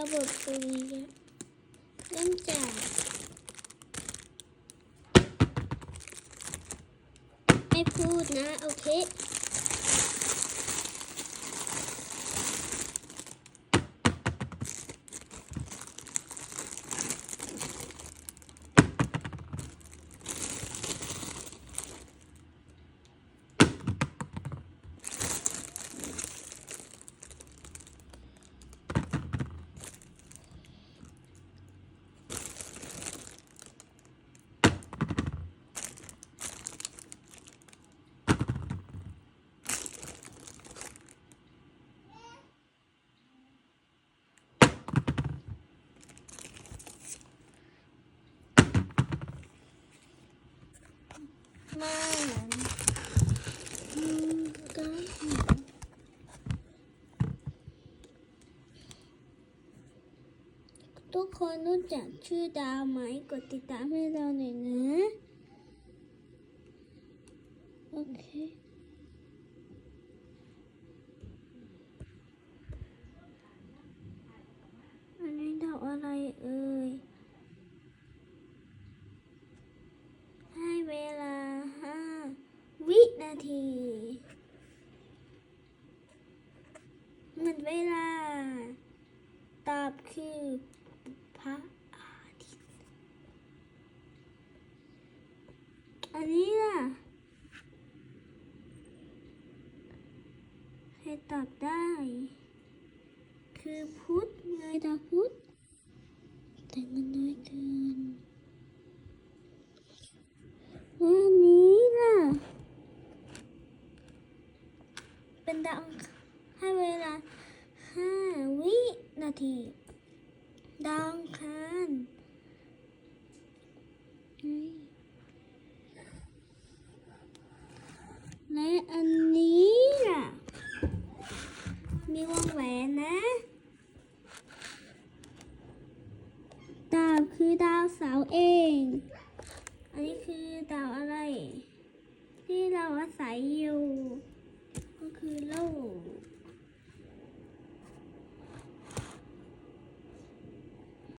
ระบบสุริยะเริ่มจากไม่พูดนะ โอเค ทุกคนรู้จักชื่อดาวไหม กดติดตามให้เราหน่อยนะ โอเคอันนี้ดาวอะไรเอ่ย ให้เวลาห้าวิ นาที หมดเวลา ตอบคือพระอาทิตย์ อันนี้ล่ะให้ตอบได้ คือพุธไงดาพุธแต่มันน้อยเกิน อันนี้ล่ะ เป็นดาวอังคารให้เวลาห้าวินาที ดาวอังคารนี่และอันนี้ล่ะ มีวงแหวนนะดาวคือดาวเสาเอง อันนี้คือดาวอะไร ที่เราอาศัยอยู่ คือโลก